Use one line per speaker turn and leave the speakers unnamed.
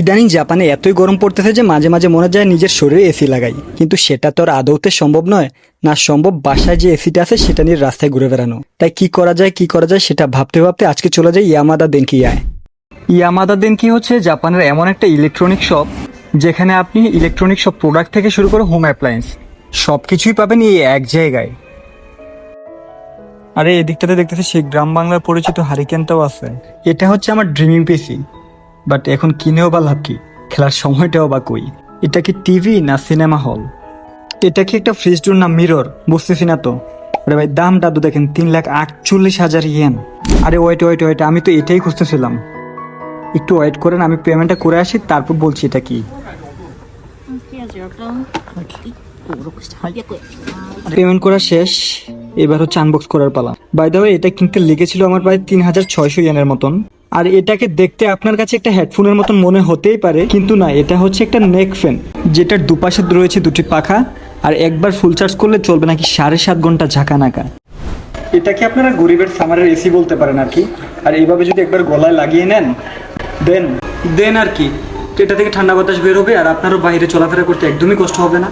ইদানিং জাপানে এতই গরম পড়তেছে যে মাঝে মাঝে মনে যায় নিজের শরীরে এসি লাগাই। কিন্তু সেটা তো আর আদৌতে সম্ভব নয়। না সম্ভব বাসায় যে এসিটা আছে সেটা নিয়ে রাস্তায় ঘুরে বেড়ানো। তাই কি করা যায়, কি করা যায় সেটা ভাবতে ভাবতে আজকে চলে যায় ইয়ামাদা দেনকি আয় ইয়ামাদা দেনকি হচ্ছে জাপানের এমন একটা ইলেকট্রনিক শপ যেখানে আপনি ইলেকট্রনিক সব প্রোডাক্ট থেকে শুরু করে হোম অ্যাপ্লায়েন্স সব কিছুই পাবেন এই এক জায়গায়। আরে এদিকটাতে দেখতেছি সেই গ্রাম বাংলার পরিচিত হারিকেনটাও আছে। এটা হচ্ছে আমার ড্রিমিং পিসি বাট এখন কিনেও বা লাভ কি? খেলার সময়টাও বা কই? এটা কি টিভি না সিনেমা হল? এটা কি একটা ফ্রিজ টুর না মিরর? বুঝতেছি না তো। আরে ভাই, দামটা তো দেখেন, তিন লাখ আটচল্লিশ হাজার ইয়েন। আরে ওয়েট ওয়েট ওয়েট, আমি তো এটাই খুঁজতেছিলাম। একটু ওয়েট করেন, আমি পেমেন্টটা করে আসি, তারপর বলছি এটা কি। পেমেন্ট করা শেষ, এবার হচ্ছে আনবক্স করার পালা। বাই দ্য এটা কিনতে লেগেছিল আমার প্রায় তিন হাজার ছয়শো ইয়েনের মতন। আর এটাকে দেখতে আপনার কাছে একটা হেডফোনের মতন মনে হতেই পারে, কিন্তু না, এটা হচ্ছে একটা নেক ফ্যান, যেটার দুপাশে রয়েছে দুটি পাখা, আর একবার ফুল চার্জ করলে চলবে নাকি সাড়ে সাত ঘণ্টা ঝাঁকা নাকা এটাকে আপনারা গরিবের সামারের এসি বলতে পারেন আর কি, আর এইভাবে যদি একবার গলায় লাগিয়ে নেন, দেন দেন আর কি, এটা থেকে ঠান্ডা বাতাস বের হবে আর আপনারও বাইরে চলাফেরা করতে একদমই কষ্ট হবে না।